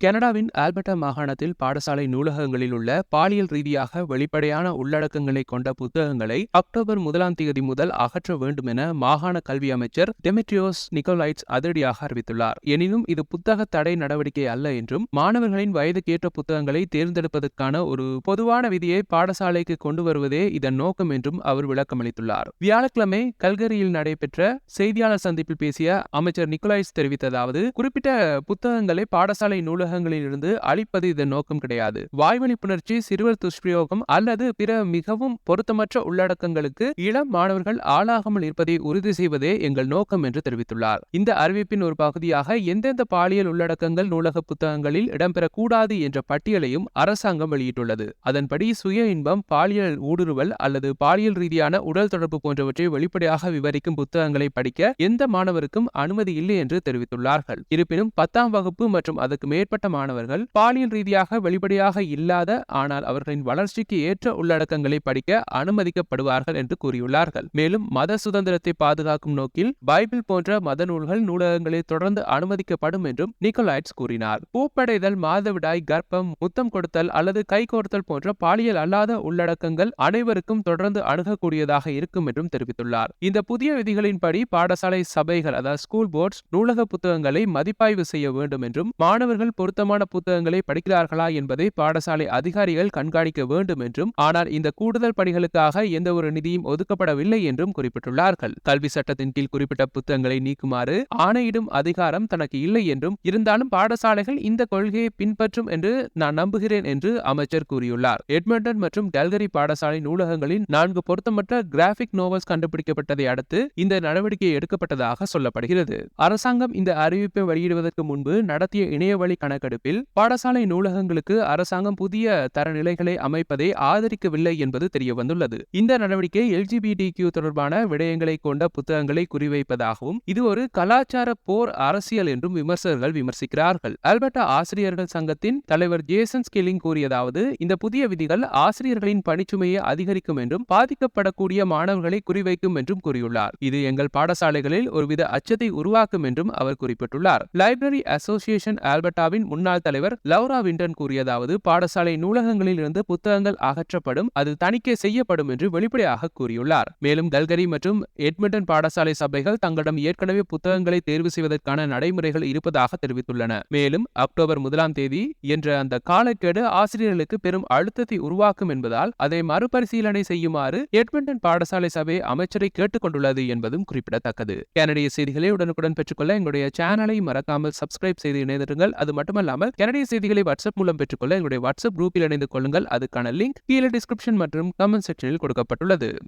கனடாவின் ஆல்பர்டா மாகாணத்தில் பாடசாலை நூலகங்களில் உள்ள பாலியல் ரீதியாக வெளிப்படையான உள்ளடக்கங்களை கொண்ட புத்தகங்களை அக்டோபர் முதலாம் தேதி முதல் அகற்ற வேண்டும் என மாகாண கல்வி அமைச்சர் டெமெட்ரியோஸ் நிக்கோலைட்ஸ் அதிரடியாக அறிவித்துள்ளார். எனினும் இது புத்தக தடை நடவடிக்கை அல்ல என்றும் மாணவர்களின் வயதுக்கேற்ற புத்தகங்களை தேர்ந்தெடுப்பதற்கான ஒரு பொதுவான விதியை பாடசாலைக்கு கொண்டு வருவதே இதன் நோக்கம் என்றும் அவர் விளக்கமளித்துள்ளார். வியாழக்கிழமை கல்கரியில் நடைபெற்ற செய்தியாளர் சந்திப்பில் பேசிய அமைச்சர் நிக்கோலைட்ஸ் தெரிவித்ததாவது குறிப்பிட்ட புத்தகங்களை பாடசாலை நூலக ஊடகங்களில் இருந்து அழிப்பது இதன் நோக்கம் கிடையாது. வாய்வழி புணர்ச்சி சிறுவர் துஷ்பிரயோகம் அல்லது பிற மிகவும் பொருத்தமற்ற உள்ளடக்கங்களுக்கு இளம் மாணவர்கள் ஆளாகாமல் இருப்பதை உறுதி செய்வதே எங்கள் நோக்கம் என்று தெரிவித்துள்ளார். இந்த அறிவிப்பின் ஒரு பகுதியாக எந்தெந்த பாலியல் உள்ளடக்கங்கள் நூலக புத்தகங்களில் இடம்பெறக்கூடாது என்ற பட்டியலையும் அரசாங்கம் வெளியிட்டுள்ளது. அதன்படி சுய இன்பம் பாலியல் ஊடுருவல் அல்லது பாலியல் ரீதியான உடல் தொடர்பு போன்றவற்றை வெளிப்படையாக விவரிக்கும் புத்தகங்களை படிக்க எந்த மாணவருக்கும் அனுமதி இல்லை என்று தெரிவித்துள்ளார்கள். இருப்பினும் பத்தாம் வகுப்பு மற்றும் அதற்கு மேற்பட்ட மேற்பட்ட மாணவர்கள் பாலியல் ரீதியாக வெளிப்படையாக இல்லாத ஆனால் அவர்களின் வளர்ச்சிக்கு ஏற்ற உள்ளடக்கங்களை படிக்க அனுமதிக்கப்படுவார்கள் என்று கூறியுள்ளார்கள். மேலும் மத சுதந்திரத்தை பாதுகாக்கும் நோக்கில் பைபிள் போன்ற மத நூல்கள் நூலகங்களில் தொடர்ந்து அனுமதிக்கப்படும் என்றும் நிக்கோலாய்ட்ஸ் கூறினார். பூப்படைதல் மாதவிடாய் கர்ப்பம் முத்தம் கொடுத்தல் அல்லது கைகோர்த்தல் போன்ற பாலியல் அல்லாத உள்ளடக்கங்கள் அனைவருக்கும் தொடர்ந்து அணுகக்கூடியதாக இருக்கும் என்றும் தெரிவித்துள்ளார். இந்த புதிய விதிகளின்படி பாடசாலை சபைகள் அதாவது ஸ்கூல் போர்ட்ஸ் நூலக புத்தகங்களை மதிப்பாய்வு செய்ய வேண்டும் என்றும் மாணவர்கள் பொருத்தமான புத்தகங்களை படிக்கிறார்களா என்பதை பாடசாலை அதிகாரிகள் கண்காணிக்க வேண்டும் என்றும் ஆனால் இந்த கூடுதல் பணிகளுக்காக எந்த ஒரு நிதியும் ஒதுக்கப்படவில்லை என்றும் குறிப்பிட்டுள்ளார்கள். கல்வி சட்டத்தின் கீழ் குறிப்பிட்ட புத்தகங்களை நீக்குமாறு ஆணையிடும் அதிகாரம் தனக்கு இல்லை என்றும் இருந்தாலும் பாடசாலைகள் இந்த கொள்கையை பின்பற்றும் என்று நான் நம்புகிறேன் என்று அமைச்சர் கூறியுள்ளார். எட்மண்டன் மற்றும் கல்கரி பாடசாலை நூலகங்களின் நான்கு பொருத்தமற்ற கிராபிக் நோவல்ஸ் கண்டுபிடிக்கப்பட்டதை அடுத்து இந்த நடவடிக்கை எடுக்கப்பட்டதாக சொல்லப்படுகிறது. அரசாங்கம் இந்த அறிவிப்பை வெளியிடுவதற்கு முன்பு நடத்திய இணையவழி கணக்கு கணக்கெடுப்பில் பாடசாலை நூலகங்களுக்கு அரசாங்கம் புதிய தரநிலைகளை அமைப்பதை ஆதரிக்கவில்லை என்பது தெரியவந்துள்ளது. இந்த நடவடிக்கை எல்ஜிபிடி கியூ தொடர்பான விடயங்களை கொண்ட புத்தகங்களை குறிவைப்பதாகவும் இது ஒரு கலாச்சார போர் அரசியல் என்றும் விமர்சகர்கள் விமர்சிக்கிறார்கள். அல்பர்டா ஆசிரியர்கள் சங்கத்தின் தலைவர் ஜேசன் ஸ்கில்லிங் கூறியதாவது இந்த புதிய விதிகள் ஆசிரியர்களின் பணிச்சுமையை அதிகரிக்கும் என்றும் பாதிக்கப்படக்கூடிய மாணவர்களை குறிவைக்கும் என்றும் கூறியுள்ளார். இது எங்கள் பாடசாலைகளில் ஒருவித அச்சத்தை உருவாக்கும் என்றும் அவர் குறிப்பிட்டுள்ளார். லைப்ரரி அசோசியேஷன் ஆல்பர்டாவின் முன்னாள் தலைவர் லவ்ரா விண்டன் கூறியதாவது பாடசாலை நூலகங்களில் இருந்து புத்தகங்கள் அகற்றப்படும் அது தணிக்கை செய்யப்படும் என்று வெளிப்படையாக கூறியுள்ளார். மேலும் கல்கரி மற்றும் எட்மிண்டன் பாடசாலை சபைகள் தங்களிடம் ஏற்கனவே புத்தகங்களை தேர்வு செய்வதற்கான நடைமுறைகள் இருப்பதாக தெரிவித்துள்ளன. மேலும் அக்டோபர் முதலாம் தேதி என்ற அந்த காலக்கெடு ஆசிரியர்களுக்கு பெரும் அழுத்தத்தை உருவாக்கும் என்பதால் அதை மறுபரிசீலனை செய்யுமாறு எட்மிண்டன் பாடசாலை சபை அமைச்சரை கேட்டுக்கொண்டுள்ளது என்பதும் குறிப்பிடத்தக்கது. கனடிய செய்திகளை உடனுக்குடன் பெற்றுக்கொள்ள எங்களுடைய சேனலை மறக்காமல் சப்ஸ்கிரைப் செய்து இணைந்திருங்கள். அது மட்டும் மட்டுமல்லாமல் கனடிய செய்திகளை வாட்ஸ்அப் மூலம் பெற்றுக்கொள்ள எங்களுடைய வாட்ஸ்அப் குரூப்பில் இணைந்து கொள்ளுங்கள். அதுக்கான லிங்க் கீழே டிஸ்கிரிப்ஷன் மற்றும் கமெண்ட் செக்ஷனில் கொடுக்கப்பட்டுள்ளது.